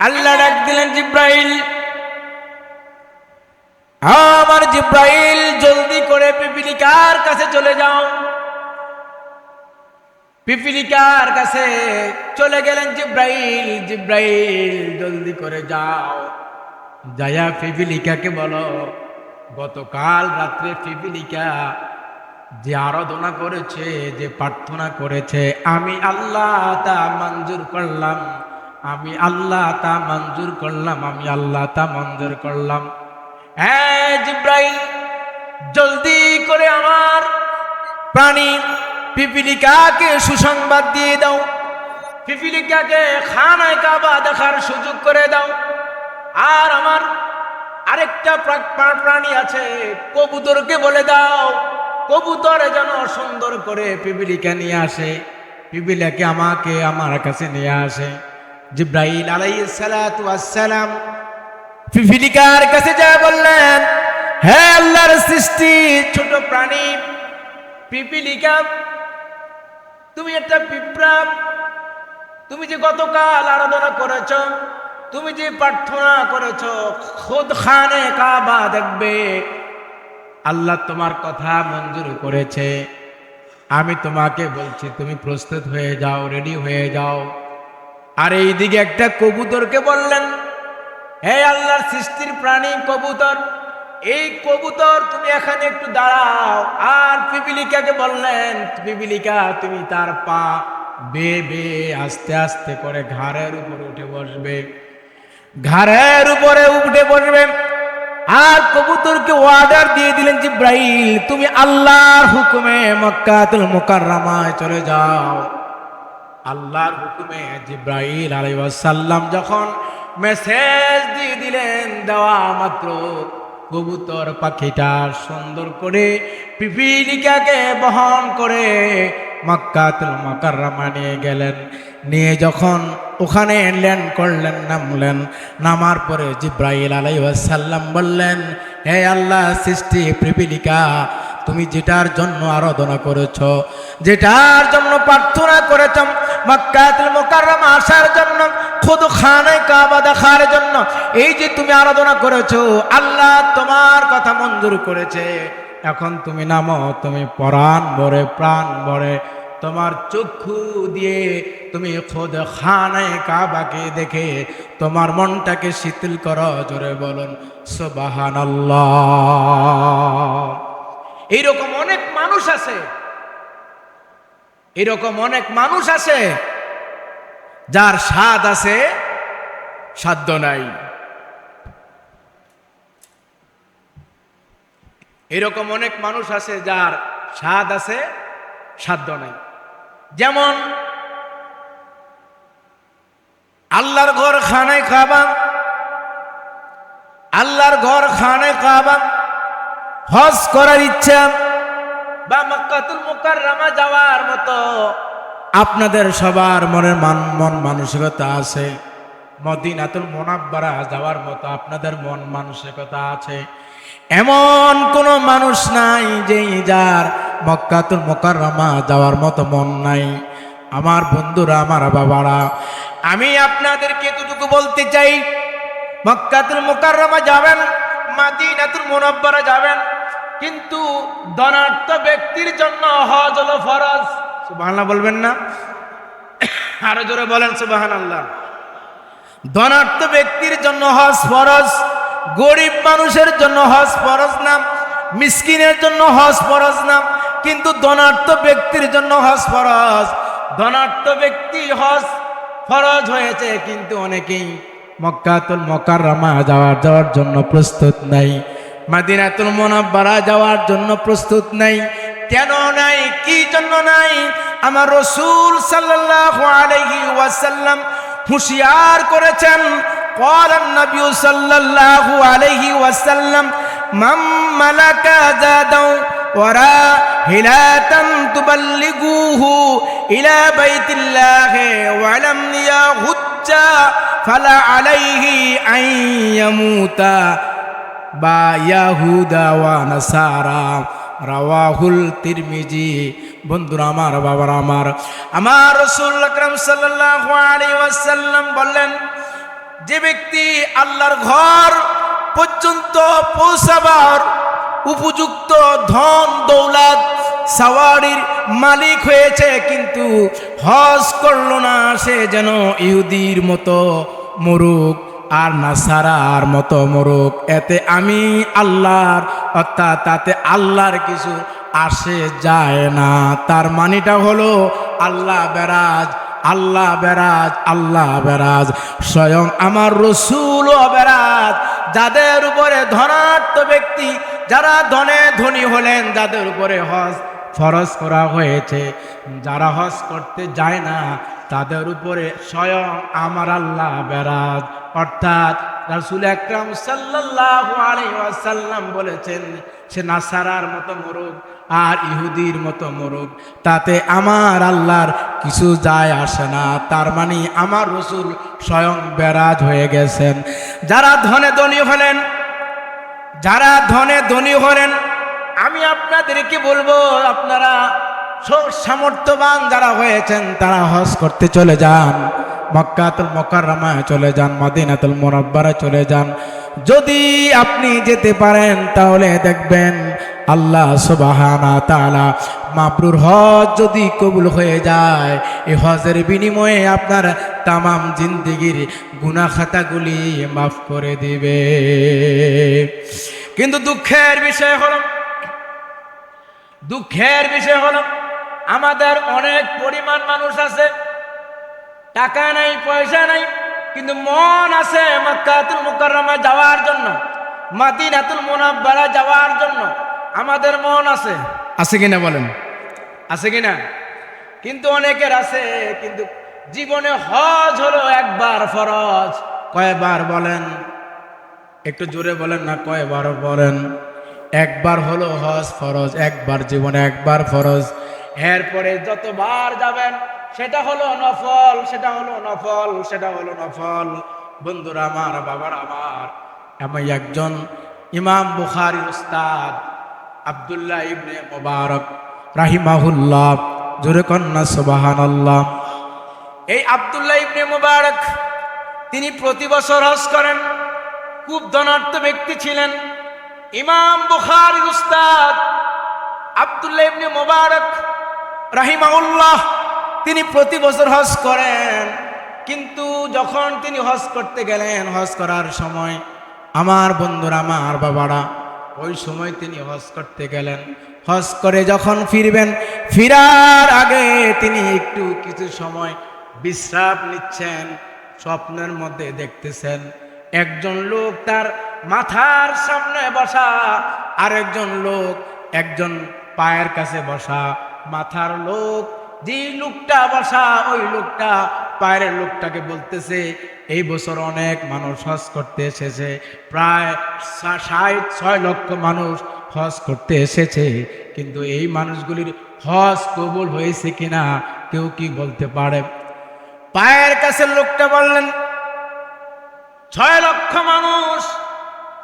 আল্লাহ ডাক দিলেন জিব্রাইল। আমার জিব্রাইল, জলদি করে পিপিলিকার কাছে চলে যাও। পিপিলিকার কাছে চলে গেলেন জিব্রাইল জিব্রাইল, জলদি করে যাও। যায়া পিপিলিকাকে বলো, গতকাল রাত্রে পিপিলিকা যে আরাধনা করেছে, যে প্রার্থনা করেছে, আমি আল্লাহ তা মঞ্জুর করলাম। আমি আল্লাহ তা মঞ্জুর করলাম, আমি আল্লাহ তা মঞ্জুর করলাম। হ্যাঁ জলদি করে আমার প্রাণী পিপিলিকাকে সুসংবাদ দিয়ে দাও। পিপিলিকাকে খানায় কাবা দেখার সুযোগ করে দাও। আর আমার আরেকটা প্রা- প্রা- প্রাণী আছে, কবুতরকে বলে দাও। কবুতর যেন সুন্দর করে পিপিলিকা নিয়ে আসে পিপিলাকে আমাকে আমার কাছে নিয়ে আসে। সালাতু ওয়াসসালাম পিপিলিকার কাছে যা বললেন হে আল্লাহর সৃষ্টি ছোট প্রাণী পিপিলিকা তুমি একটা পিঁপড়া তুমি যে গতকাল আরাধনা করেছ তুমি যে প্রার্থনা করেছ খোদ খানে কাবা দেখবে। আল্লাহ তোমার কথা মঞ্জুর করেছে। আমি তোমাকে বলছি তুমি প্রস্তুত হয়ে যাও রেডি হয়ে যাও। আর এইদিকে একটা কবুতরকে বললেন, হে আল্লাহর সৃষ্টির প্রাণী কবুতর, এই কবুতর তুমি এখানে একটু দাঁড়াও। আর পিপিলিকাকে বললেন, পিপিলিকা, তুমি তার পা বে বে আস্তে আস্তে করে ঘাড়ের উপরে উঠে বসবে। ঘাড়ের উপরে উঠে বসবে। আর কবুতরকে অর্ডার দিয়ে দিলেন, জিব্রাইল, তুমি আল্লাহর হুকুমে মক্কাতুল মুকাররমায় চলে যাও। আল্লাহর হুকুমে জিব্রাইল আলাইসাল্লাম যখন মেসেজ দিয়ে দিলেন, দেওয়া মাত্র কবুতর পাখিটা সুন্দর করে পিপিলিকাকে বহন করে মক্কাতুল মুকাররমা নিয়ে গেলেন। নিয়ে যখন ওখানে ল্যান্ড করলেন, নামলেন, নামার পরে জিব্রাইল আলাইসাল্লাম বললেন, হে আল্লাহ, সৃষ্টি পিপিলিকা তুমি যেটার জন্য আরাধনা করেছ, যেটার জন্য প্রার্থনা করেছ, মক্কাতুল মুকাররমা আসার জন্য, খুদ খানে কাবা দেখার জন্য, এই যে তুমি আরাধনা করেছ, আল্লাহ তোমার কথা মঞ্জুর করেছে। এখন তুমি নামো, তুমি পরাণ ভরে, প্রাণ ভরে, তোমার চক্ষু দিয়ে তুমি খোদ খানে কাবাকে দেখে তোমার মনটাকে শীতল করো, জোরে বলুন সুবাহান এইরকম অনেক মানুষ আছে। এরকম অনেক মানুষ আছে যার স্বাদ আছে, সাধ্য নাই। এরকম অনেক মানুষ আছে যার স্বাদ আছে, সাধ্য নাই। যেমন আল্লাহর ঘর খানায় খাবা আল্লাহর ঘর খানায় খাবা হজ করার ইচ্ছা। বা মক্কাতুল মুকাররমা যাওয়ার মতো। আপনাদের সবার মনের মান মন মানসিকতা আছে। মদিনাতুল মোনাব্বারা যাওয়ার মতো আপনাদের মন মানসিকতা আছে। এমন কোনো মানুষ নাই যে যার মক্কাতুল মোকাররমা যাওয়ার মতো মন নাই। আমার বন্ধুরা আমার বাবারা আমি আপনাদেরকে এতটুকু বলতে চাই মক্কাতুল মোকাররমা যাবেন মাদিনাতুল মোনাব্বারা যাবেন। কিন্তু ধনার্থ ব্যক্তির জন্য হজ হলো ফরজ। সুবহানাল্লাহ বলবেন না। আরও জোরে বলেন সুবাহান আল্লাহ ধনার্থ ব্যক্তির জন্য হজ ফরজ গরিব মানুষের জন্য হজ ফরজ না মিসকিনের জন্য হজ ফরজ না কিন্তু ধনার্থ ব্যক্তির জন্য হজ ফরজ। ধনার্থ ব্যক্তি হজ ফরজ হয়েছে কিন্তু অনেকেই মক্কাতুল মকাররমা যাওয়ার যাওয়ার জন্য প্রস্তুত নাই। মাদিনাতুল মোনাব্বারা যাওয়ার জন্য প্রস্তুত নাই কেন নাই কি জন্য নাই আমার রসুল সাল্লাল্লাহু আলাইহি ওয়াসাল্লাম হুঁশিয়ার করেছেন قال النبي صلى الله عليه وسلم من ملك زادا وراء هلاة تبلغوه إلى بيت الله ولم يهج فلا عليه أن يموت বা ইয়াহুদা ওয়া নাসারা, রাওয়াহুল তিরমিজি। বন্ধুরা আমার, বাবার আমার আমার রসুল আকরাম সাল্লাল্লাহু আলাইহি ওয়াসাল্লাম বললেন, যে ব্যক্তি আল্লাহর ঘর পর্যন্ত পৌঁছাবার উপযুক্ত ধন দৌলাত সাওয়ারির মালিক হয়েছে, কিন্তু হজ করল না, সে যেন ইহুদির মতো মরুক। আর নাসারার মতো মরুক এতে আমি আল্লাহর, অর্থাৎ তাতে আল্লাহর কিছু আসে যায় না। তার মানিটা হলো আল্লাহ বেরাজ আল্লাহ বেরাজ আল্লাহ বেরাজ। স্বয়ং আমার রসুলও বেরাজ। যাদের উপরে ধনাত্ম ব্যক্তি, যারা ধনে ধনী হলেন, যাদের উপরে হজ ফরজ করা হয়েছে, যারা হজ করতে যায় না তাদের উপরে স্বয়ং আমার আল্লাহ বেরাজ। অর্থাৎ রাসুল আকরাম সাল্লাল্লাহু আলাইহি বলেছেন, সে নাসারার মতো মরুক আর ইহুদির মতো মরুক তাতে আমার আল্লাহর কিছু যায় আসে না। তার মানে আমার রসুল স্বয়ং বেরাজ হয়ে গেছেন। যারা ধনে ধনী হলেন, যারা ধনে ধনী হলেন, আমি আপনাদেরকে বলব, আপনারা সামর্থ্যবান যারা হয়েছেন, তারা হজ করতে চলে যান। মক্কাতুল মকাররামায় চলে যান, মদিনাতুল মোরব্বারে চলে যান। যদি আপনি যেতে পারেন, তাহলে দেখবেন আল্লাহ সুবাহানা তাআলা মাবরুর হজ যদি কবুল হয়ে যায়, এই হজের বিনিময়ে আপনার তামাম জিন্দিগির গুনা খাতাগুলি মাফ করে দিবে। কিন্তু দুঃখের বিষয় হলো, দুঃখের বিষয় হলো আমাদের অনেক পরিমাণ মানুষ আছে। টাকা নাই পয়সা নাই কিন্তু মন আছে মক্কাতুল মুকাররমা যাওয়ার জন্য মাদিনাতুল মুনাব্বারা যাওয়ার জন্য। আমাদের মন আছে। আছে কিনা বলেন? আছে কিনা? কিন্তু অনেকের আছে কিন্তু জীবনে হজ হলো একবার ফরজ। কয়বার বলেন? একটু জোরে বলেন না কয়বার বলেন? একবার হলো হজ ফরজ একবার জীবনে একবার ফরজ। এরপরে যতবার যাবেন, সেটা হলো নফল, সেটা হলো নফল, সেটা হলো নফল। বন্ধুরা আমার, বাবার আমার, আমি একজন ইমাম বুখারি উস্তাদ, আবদুল্লাহ ইবনে মোবারক, রাহিমাহুল্লাহ, জোরে কন্যা সুবাহান আল্লাহ এই আবদুল্লাহ ইবনে মুবারক, তিনি প্রতি বছর হজ করেন, খুব ধনার্থ ব্যক্তি ছিলেন। ইমাম বুখারীর উস্তাদ আবদুল্লাহ ইবনে মুবারক রাহিমাউল্লাহ তিনি প্রতি বছর হজ করেন। কিন্তু যখন তিনি হজ করতে গেলেন, হজ করার সময় আমার বন্ধুরা, আমার বাবারা, ওই সময় তিনি হজ করতে গেলেন। হজ করে যখন ফিরবেন, ফিরার আগে তিনি একটু কিছু সময় বিশ্রাম নিচ্ছেন, স্বপ্নের মধ্যে দেখতেছেন, একজন লোক তার মাথার সামনে বসা, আরেকজন লোক একজন পায়ের কাছে বসা। মাথার লোক যে লোকটা বসা, ওই লোকটা পায়ের লোকটাকে বলতেছে, এই বছর অনেক মানুষ হজ করতে এসেছে, প্রায় ষাট, ছয় লক্ষ মানুষ হজ করতে এসেছে, কিন্তু এই মানুষগুলির হজ কবুল হয়েছে কিনা কেউ কি বলতে পারে? পায়ের কাছে লোকটা বললেন, ছয় লক্ষ মানুষ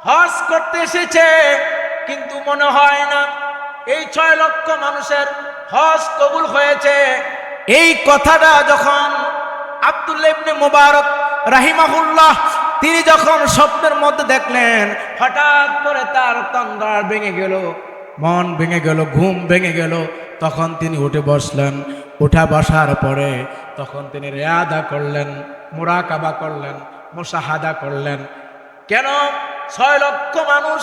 হজ করতে এসেছে, কিন্তু মনে হয় না, এই ছয় লক্ষ মানুষের হজ কবুল হয়েছে। এই কথাটা যখন আব্দুল্লাহ মুবারক রাহিমাহুল্লাহ, তিনি যখন স্বপ্নের মধ্যে দেখলেন, হঠাৎ করে তার তন্দ্রার ভেঙে গেল, মন ভেঙে গেল, ঘুম ভেঙে গেল, তখন তিনি উঠে বসলেন। উঠা বসার পরে তখন তিনি রেয়াদা করলেন, মোরাকাবা করলেন, মোশাহাদা করলেন। কেন? ছয় লক্ষ মানুষ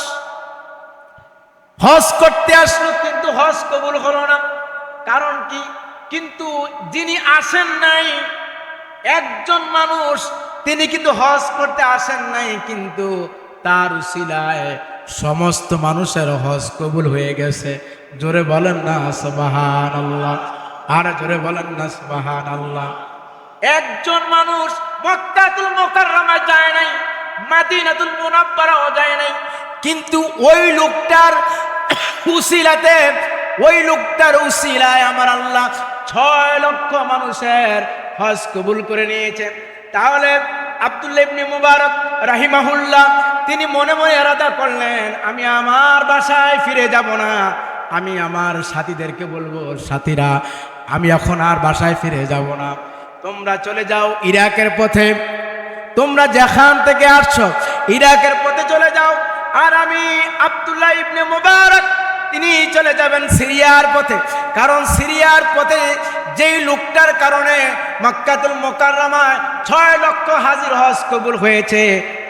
হজ করতে আসলো, কিন্তু হজ কবুল হলো না। কারণ কি? কিন্তু যিনি আসেন নাই, একজন মানুষ, তিনি কিন্তু হজ করতে আসেন নাই, কিন্তু তার উসিলায় সমস্ত মানুষের হজ কবুল হয়ে গেছে। জোরে বলেন না সবাহান আল্লাহ আর জোরে বলেন না সবাহান আল্লাহ একজন মানুষ মক্কাতুল মোকাররমায় যায় নাই, মাদিনাতুল মুনাব্বারাও যায় নাই, কিন্তু ওই লোকটার উসিলাতে ওই লোকটার উসিলায় আমার আল্লাহ ছয় লক্ষ মানুষের হজ কবুল করে নিয়েছে। তাহলে আব্দুল্লাহ ইবনে মুবারক রাহিমাহুল্লাহ, তিনি মনে মনে এরাদা করলেন, আমি আমার বাসায় ফিরে যাব না। আমি আমার সাথীদেরকে বলব, সাথীরা, আমি এখন আর বাসায় ফিরে যাব না। তোমরা চলে যাও ইরাকের পথে। তোমরা যেখান থেকে আসছো, ইরাকের পথে চলে যাও। আর আমি আব্দুল্লাহ ইবনে মুবারক তিনি চলে যাবেন সিরিয়ার পথে। কারণ সিরিয়ার পথে যেই লোকটার কারণে মক্কাতুল মোকাররমায় ছয় লক্ষ হাজির হজ কবুল হয়েছে,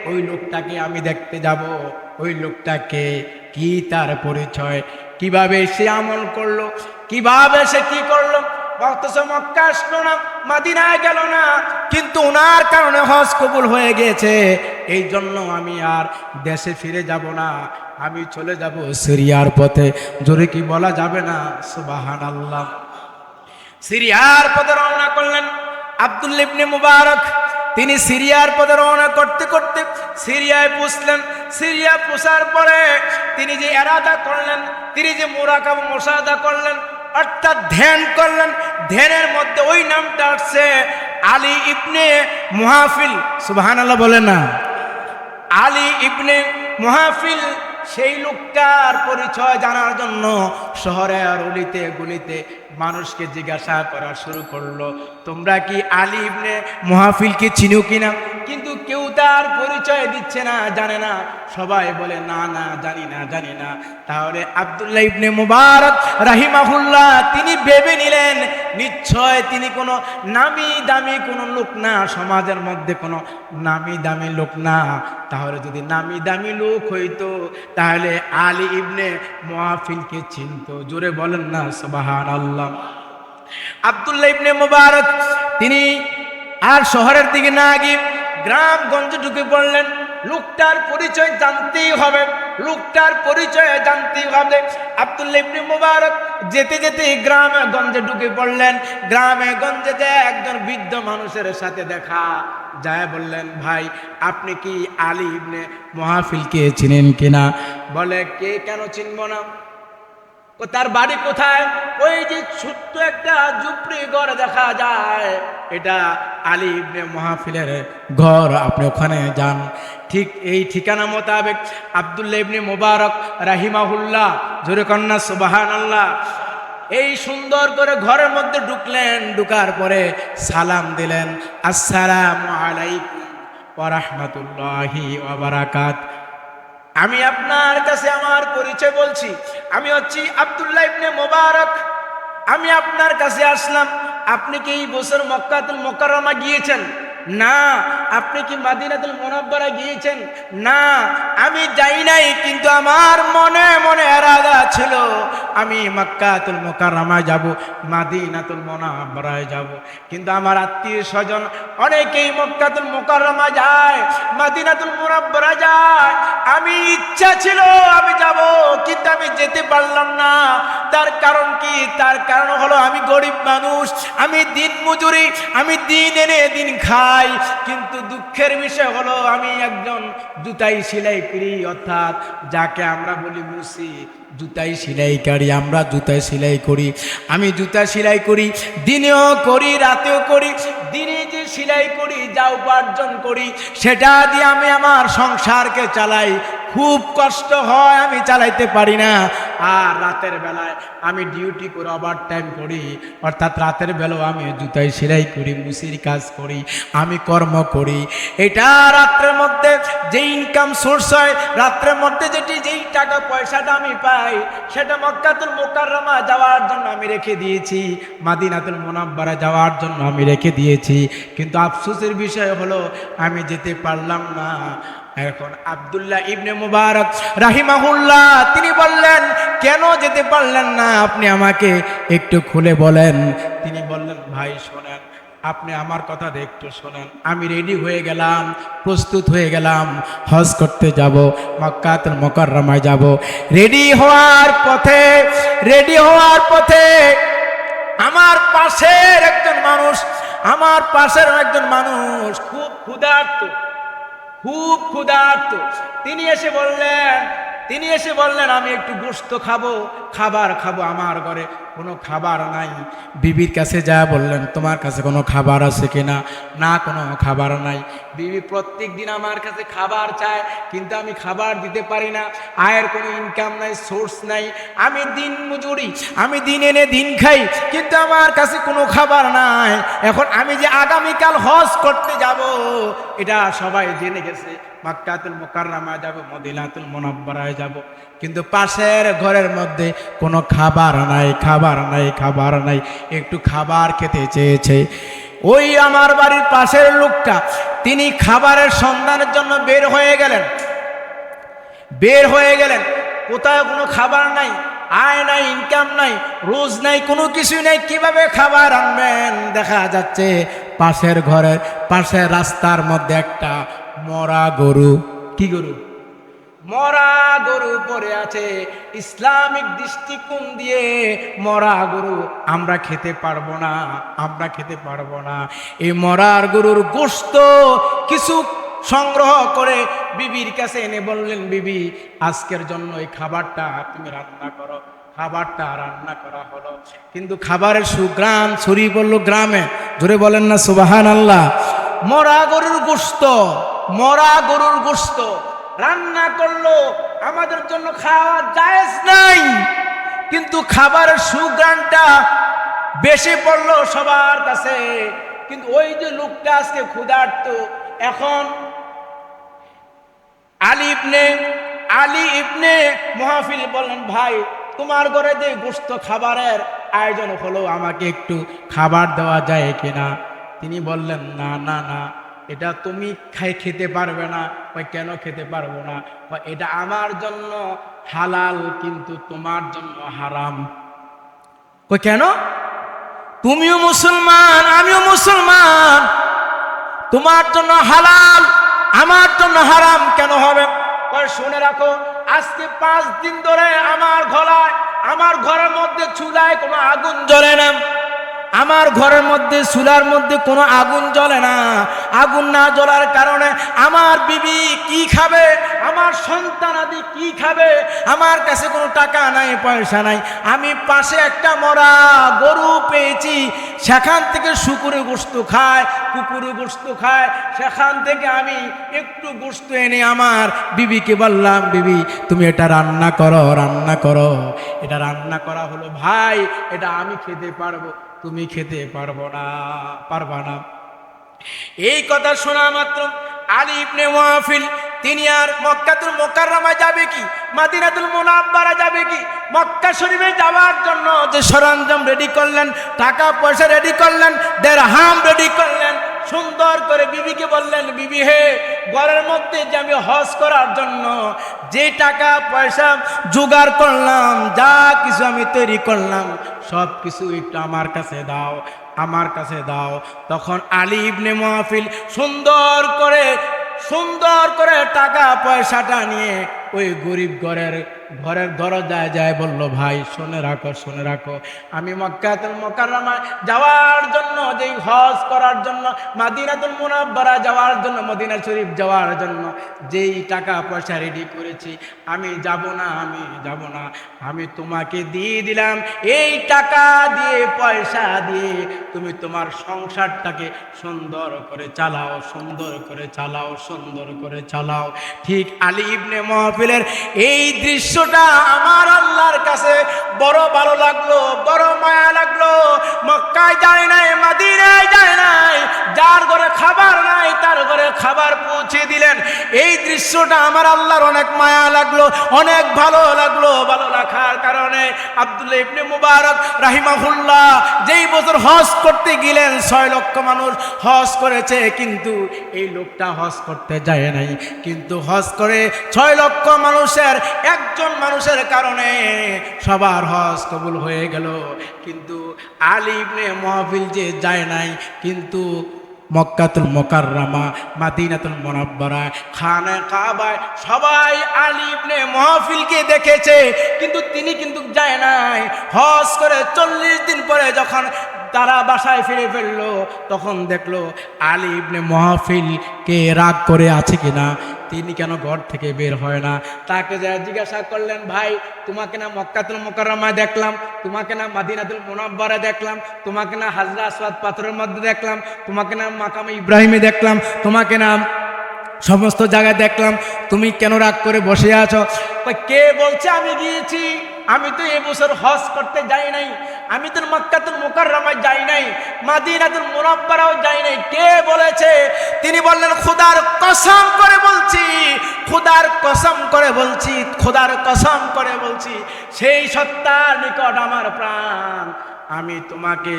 ওই লোকটাকে আমি দেখতে যাব। ওই লোকটাকে কি তার পরিচয়? কীভাবে সে আমল করল? কীভাবে সে কি করল? অথচ মক্কা আসলো না, মাদিনায় গেল না। ওনার কারণে হজ কবুল হয়ে গেছে এই জন্য আমি আর দেশে ফিরে যাব না। আমি চলে যাব সিরিয়ার পথে। জোরে কি বলা যাবে না? সুবাহান আল্লাহ সিরিয়ার পথে রওনা করলেন আব্দুল ইবনে মুবারক। তিনি সিরিয়ার পথে রওনা করতে করতে সিরিয়ায় পুষলেন। সিরিয়া পুষার পরে তিনি যে এরাদা করলেন, তিনি যে মোরাকাব মোসাদা করলেন অর্থাৎ ধ্যান করলেন। ধ্যানের মধ্যে ওই নামটা আসছে আলী ইবনে মুহাফিল। সুবহানাল্লাহ বলে না। আলী ইবনে মুহাফিল সেই লোকটার পরিচয় জানার জন্য শহরের অলিতে গুলিতে মানুষকে জিজ্ঞাসা করা শুরু করল। তোমরা কি আলী ইবনে মুহাফিলকে চিনো কিনা? তার পরিচয় দিচ্ছে না, জানে না। সবাই বলে, না না, জানি না জানি না। তাহলে আব্দুল্লাহ ইবনে মুবারক রাহিমাহুল্লাহ, তিনি ভেবে নিলেন, নিশ্চয় তিনি কোনো নামি দামি কোনো লোক না, সমাজের মধ্যে কোনো নামি দামি লোক না। তাহলে যদি নামি দামি লোক হইতো, তাহলে আলী ইবনে মুহাফিলকে চিনত। জোরে বলেন না সুবাহান আল্লাহ আব্দুল্লাহ ইবনে মুবারক, তিনি আর শহরের দিকে না গিয়ে গ্রামগঞ্জে ঢুকে পড়লেন। লোকটার পরিচয় জানতেই হবে। লোকটার পরিচয় জানতেই হবে। আব্দুল্লাহ ইবনে মুবারক যেতে যেতে গ্রামে গঞ্জে ঢুকে পড়লেন। গ্রামে গঞ্জে যে একজন বৃদ্ধ মানুষের সাথে দেখা যায় বললেন, ভাই, আপনি কি আলী ইবনে মহাফিলকে চিনেন কিনা? বলে, কে কেন চিনব না? ও তার বাড়ি কোথায়? ওই যে ছোট্ট একটা ঝুপড়ি ঘর দেখা যায়। এটা আলী ইবনে মহাফিলের ঘর, আপনি ওখানে যান। ঠিক এই ঠিকানা মোতাবেক আবদুল্লাহ ইবনে মোবারক রাহিমাহুল্লাহ, জোরে কন্যা সুবাহান আল্লাহ এই সুন্দর করে ঘরের মধ্যে ঢুকলেন, ঢুকার পরে সালাম দিলেন, আসসালামু আলাইকুম ওয়া রাহমাতুল্লাহি ওয়া বারাকাত। আমি আপনার কাছে আমার পরিচয় বলছি। আমি হচ্ছি আবদুল্লাহ ইবনে মোবারক। আমি আপনার কাছে আসলাম। আপনি কি এই বছর মক্কাতুল মোকাররমা গিয়েছেন? না। আপনি কি মাদিনাতুল মোনাব্বারা গিয়েছেন? না। আমি যাই নাই, কিন্তু আমার মনে মনে এরাদা ছিল। আমি মক্কাতুল মোকাররমায় যাব, মাদিনাতুল মোনাব্বারায় যাব। কিন্তু আমার আত্মীয় স্বজন অনেকেই মক্কাতুল মোকাররমা যায়, মাদিনাতুল মোনাব্বারা যায়। আমি ইচ্ছা ছিল আমি যাব, কিন্তু আমি যেতে পারলাম না। তার কারণ কি? তার কারণ হলো আমি গরিব মানুষ, আমি দিন মজুরি, আমি দিন এনে দিন খাই। কিন্তু দুঃখের বিষয় হলো আমি একজন জুতাই সেলাই করি, অর্থাৎ যাকে আমরা বলি মুসি, জুতাই সেলাই করি, আমরা জুতাই সেলাই করি। আমি জুতা সেলাই করি, দিনেও করি, রাতেও করি, দিনে যে সেলাই করি, যা উপার্জন করি, সেটা দিয়ে আমি আমার সংসারকে চালাই। খুব কষ্ট হয়, আমি চালাইতে পারি না। আর রাতের বেলায় আমি ডিউটি করে ওভার টাইম করি। অর্থাৎ রাতের বেলাও আমি জুতাই সেলাই করি, মুসির কাজ করি, আমি কর্ম করি। এটা রাত্রের মধ্যে যে ইনকাম সোর্স হয়, রাত্রের মধ্যে যেটি যেই টাকা পয়সাটা আমি পাই, সেটা মক্কাতুল মোকাররমা যাওয়ার জন্য আমি রেখে দিয়েছি। মাদিনাতুল মোনাব্বারা যাওয়ার জন্য আমি রেখে দিয়েছি। কিন্তু আফসোসের বিষয় হলো, আমি যেতে পারলাম না। এখন আব্দুল্লাহ ইবনে মুবারক রাহিমাহুল্লাহ, তিনি বললেন, কেন যেতে পারলেন না? আপনি আমাকে একটু খুলে বলেন। তিনি বললেন, ভাই, শোনেন, আপনি আমার কথা একটু শোনেন। আমি রেডি হয়ে গেলাম, প্রস্তুত হয়ে গেলাম। হজ করতে যাব, মক্কাতুল মোকাররমায় যাব। রেডি হওয়ার পথে রেডি হওয়ার পথে আমার পাশের একজন মানুষ, আমার পাশের একজন মানুষ খুব ক্ষুধার্ত। খুব ক্ষুধার্ত। তিনি এসে বললেন, তিনি এসে বললেন, আমি একটু গোস্ত খাব, খাবার খাব আমার ঘরে। কোনো খাবার নাই। বিবির কাছে যা বললেন, তোমার কাছে কোনো খাবার আছে কিনা? না, কোনো খাবার নাই। বিবি প্রত্যেক দিন আমার কাছে খাবার চায়, কিন্তু আমি খাবার দিতে পারি না। আয়ের কোনো ইনকাম নাই সোর্স নাই। আমি দিন মজুরি, আমি দিন এনে দিন খাই, কিন্তু আমার কাছে কোনো খাবার নাই। এখন আমি যে আগামীকাল হজ করতে যাব, এটা সবাই জেনে গেছে। মাক্কাতুল মোকাররামা যাব, মদিনাতুল মোনাব্বরায় যাব। কিন্তু পাশের ঘরের মধ্যে কোনো খাবার নাই খাবার নাই খাবার নাই, একটু খাবার খেতে চেয়েছে। ওই আমার বাড়ির পাশের লোকটা, তিনি খাবারের সন্ধানের জন্য বের হয়ে গেলেন। বের হয়ে গেলেন। কোথাও কোনো খাবার নাই, আয় নাই ইনকাম নাই, রোজ নাই, কোনো কিছু নাই, কীভাবে খাবার আনবেন? দেখা যাচ্ছে পাশের ঘরের, পাশের রাস্তার মধ্যে একটা মরা গরু। কি গরু? মরা গরু পড়ে আছে, ইসলামিক দৃষ্টিকোণ দিয়ে মরা গরু আমরা খেতে পারব না, আমরা খেতে পারব না। এই মরার গরুর গোস্ত কিছু সংগ্রহ করে বিবির কাছে এনে বললেন, বিবি, আজকের জন্য এই খাবারটা তুমি রান্না করো। খাবারটা রান্না করা হলো। কিন্তু খাবারের সুগ্রাম ছড়িয়ে পড়ল গ্রামে। ধরে বলেন না সুবাহান আল্লাহ মরা গরুর গোস্ত মরা গরুর গোস্ত রান্না করল, আমাদের জন্য খাওয়া জায়েজ নাই। কিন্তু খাবারের সুগ্রানটা বেশি পড়ল সবার কাছে। কিন্তু ওই যে লোকটা আজকে ক্ষুধার্ত, এখন আলী ইবনে আলী ইবনে মহাফিল বললেন, ভাই, তোমার ঘরে যে গোস্ত খাবারের আয়োজন হলো, আমাকে একটু খাবার দেওয়া যায় কিনা? তিনি বললেন, না না না। এটা তুমি খাই খেতে পারবে না, বা কেন খেতে পারব না? কয় এটা আমার জন্য হালাল, কিন্তু তোমার জন্য হারাম। কেন? তুমিও মুসলমান, আমিও মুসলমান। তোমার জন্য হালাল, আমার জন্য হারাম কেন হবে? শুনে রাখো, আজকে পাঁচ দিন ধরে আমার গলায়, আমার ঘরের মধ্যে চুলায় কোনো আগুন জ্বলে না। আমার ঘরের মধ্যে, চুলার মধ্যে কোনো আগুন জ্বলে না। আগুন না জ্বলার কারণে আমার বিবি কি খাবে? আমার সন্তান আদি কি খাবে? আমার কাছে কোনো টাকা নাই, পয়সা নাই। আমি পাশে একটা মরা গরু পেয়েছি। সেখান থেকে শুকুরে গোস্ত খায়, কুকুরে গোস্ত খায়। সেখান থেকে আমি একটু গোস্ত এনে আমার বিবিকে বললাম, বিবি, তুমি এটা রান্না করো রান্না করো। এটা রান্না করা হলো, ভাই, এটা আমি খেতে পারব। তুমি খেতে পারব না, পারবা না। এই কথা শোনা মাত্র আলী ইবনে তিনি আর মক্কাতুল মোকাররমা যাবে কি? মাদিনাতুল মুনাব্বারা যাবে কি? মক্কা শরীফে যাওয়ার জন্য যে সরঞ্জাম রেডি করলেন, টাকা পয়সা রেডি করলেন দেড় হাম রেডি করলেন সুন্দর করে বিবিকে বললেন, বিবি হে, ঘরের মধ্যে যে আমি হজ করার জন্য যে টাকা, পয়সা জোগাড় করলাম, যা কিছু আমি তৈরি করলাম, সব কিছু একটু আমার কাছে দাও, আমার কাছে দাও। তখন আলী ইবনে মাহফিল সুন্দর করে সুন্দর করে টাকা, পয়সাটা নিয়ে ওই গরিব ঘরের ঘরের দরজায় যায় বলল, ভাই, শুনে রাখো শুনে রাখো। আমি মক্কাতুল মোকাররমায় যাওয়ার জন্য, যেই হজ করার জন্য, মাদিনাতুল মুনাব্বারা যাওয়ার জন্য, মদিনা শরীফ যাওয়ার জন্য, যেই টাকা পয়সা রেডি করেছি, আমি যাব না, আমি যাব না। আমি তোমাকে দিয়ে দিলাম, এই টাকা দিয়ে, পয়সা দিয়ে, তুমি তোমার সংসারটাকে সুন্দর করে চালাও, সুন্দর করে চালাও, সুন্দর করে চালাও। ঠিক আলী ইবনে মহফিলের এই দৃশ্যটা আমার আল্লাহর কাছে বড় ভালো লাগল বড় মায়া লাগল। মক্কায় যায় নাই মাদিনায় খাবার পৌঁছে দিলেন। এই দৃশ্যটা আমার আল্লাহর অনেক মায়া লাগল, অনেক ভালো লাগল। ভালো লাগার কারণে আব্দুল্লাহ ইবনে মুবারক রাহিমাহুল্লাহ যেই বছর হজ করতে গেলেন, ছয় লক্ষ মানুষ হজ করেছে, কিন্তু এই লোকটা হজ করতে যায় নাই। কিন্তু হজ করে ছয় লক্ষ মানুষের, একজন মানুষের কারণে সবার হজ কবুল হয়ে গেল। কিন্তু আলী ইবনে মহফিল যে যায় নাই, কিন্তু মক্কাতুল মোকাররামা, মাদিনাতুল মোনাব্বারা, খানা কাবায়, সবাই আলী ইবনে মহফিলকে দেখেছে, কিন্তু তিনি কিন্তু যায় নাই। হজ করে চল্লিশ দিন পরে যখন তারা বাসায় ফিরে ফেলল তখন দেখল আলী ইবনে মহাফিল কে রাগ করে আছে কিনা। তিনি কেন ঘর থেকে বের হয় না। তাকে যারা জিজ্ঞাসা করলেন, ভাই, তোমাকে না মক্কাতুল মোকারমায় দেখলাম, তোমাকে না মাদিনাতুল মোনাব্বারে দেখলাম, তোমাকে না হাজরা আসওয়াদ পাথরের মধ্যে দেখলাম, তোমাকে না মাকামে ইব্রাহিমে দেখলাম, তোমাকে না সমস্ত জায়গায় দেখলাম, তুমি কেন রাগ করে বসে আছো? কে বলছে আমি গিয়েছি? আমি তো এবছর হজ করতে যাই নাই। আমি তো মক্কাতুল মুকাররমায় যাই নাই, মাদিনাতুল মুনাব্বারাও যাই নাই। কে বলেছে? তিনি বললেন, খোদার কসম করে বলছি, খোদার কসম করে বলছি, খোদার কসম করে বলছি, সেই সত্তার নিকট আমার প্রাণ আমি তোমাকে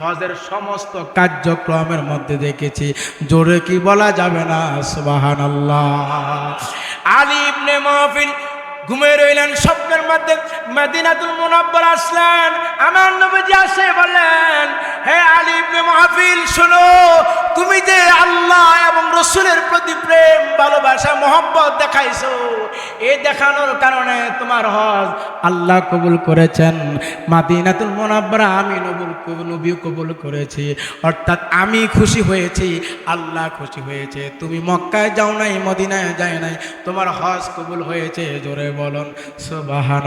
হজের সমস্ত কার্যক্রমের মধ্যে দেখেছি। জোরে কি বলা যাবে না? সুবাহান ইবনে মাহফিল ঘুমিয়ে রইলেন স্বপ্নের মধ্যে। মদিনাতুল মুনাব্বর আসলেন। আমার নবীজি আসে বললেন হে আলী ইবনে মাহফিল, শোনো, তুমি যে আল্লাহ এবং রসুলের প্রতি প্রেম, ভালোবাসা, মোহব্বত দেখাইছো এই দেখানোর কারণে তোমার হজ আল্লাহ কবুল করেছেন। মাদিনাতুল মোনাব্বরা আমি নবুল নবী কবুল করেছি। অর্থাৎ আমি খুশি হয়েছি, আল্লাহ খুশি হয়েছে। তুমি মক্কায় যাও নাই, মদিনায় যায় নাই, তোমার হজ কবুল হয়েছে, জোরে বলুন সুবাহান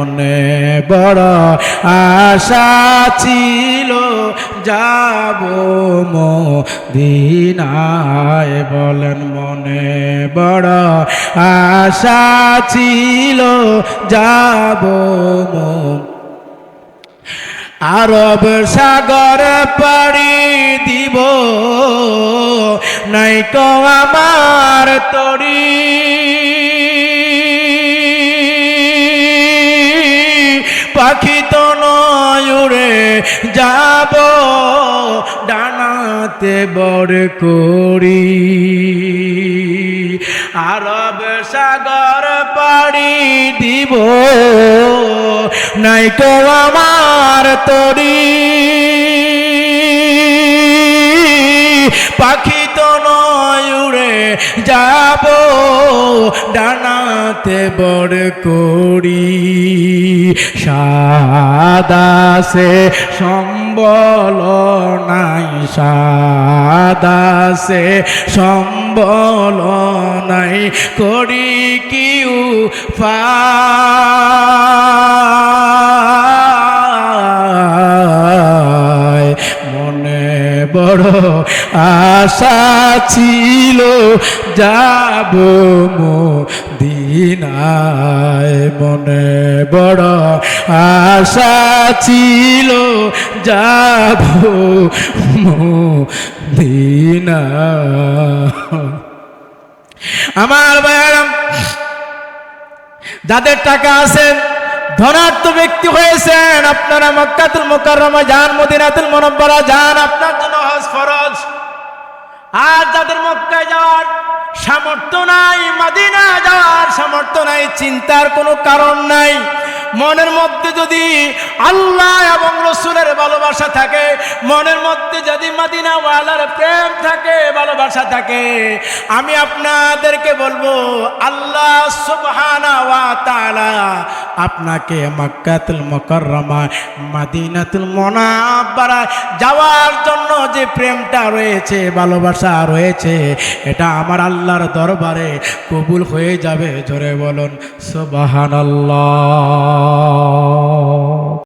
মনে বড় আশা ছিল, যাব মদিনায়। বলেন, মনে বড় আশা ছিল, যাব আরব সাগর পাড়ি দিব, নাই কো আমার তরি। পাখি তো নয় যাব, ডানাতে বড় করি। আরব সাগর পাড়ি দিব, নাই তো আমার তরি। পাখি তো নয় উড়ে যাব, ডানাতে বড় করি। সাদাসে সম্বল নাই সাদাসে সম্বল নাই করি কিউ মনে বড় আশা ছিল যাব দিনায় মনে বড় আশা ছিল যাব দিনা আমার ভাইয়ারাম, যাদের টাকা আছে ধনাত্ম ব্যক্তি হয়েছেন, আপনারা মক্কাতুল মুকাররমা যান, মদিনাতুল মুনাব্বারা যান, আপনার আর যাদের মক্কায় যাওয়ার সামর্থ্য নাই মদিনা যাওয়ার সামর্থ্য নাই, চিন্তার কোনো কারণ নাই। মনের মধ্যে যদি আল্লাহ এবং রসুলের ভালোবাসা থাকে, মনের মধ্যে যদি মদিনা ওয়ালার প্রেম থাকে, ভালোবাসা থাকে, আমি আপনাদেরকে বলব, আল্লাহ সুবহানা ওয়া তাআলা আপনাকে মক্কাতুল মকরমা মাদিনাতুল মুনাব্বারা যাওয়ার জন্য যে প্রেমটা রয়েছে, ভালোবাসা রয়েছে, এটা আমার আল্লাহর দরবারে কবুল হয়ে যাবে। জোরে বলুন, সুবহানাল্লাহ।